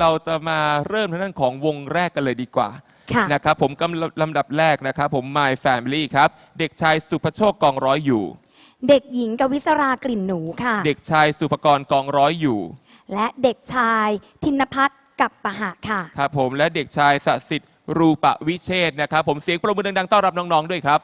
เราจะมาเริ่มทางด้านของวงแรกกันเลยดีกว่าค่ะ นะครับผมกำลำดับแรกนะครับผม My Family ครับ เด็กชายสุภโชคกองร้อยอยู่ เด็กหญิงกวิศรากลิ่นหนูค่ะ เด็กชายสุภกรกองร้อยอยู่และเด็กชายธินพัฒน์กับปะหะค่ะ ครับผมและเด็กชายสสิทธิ์รูปวิเชษฐ์นะครับผมเสียงปรบมือดังๆต้อนรับน้องๆด้วยครับ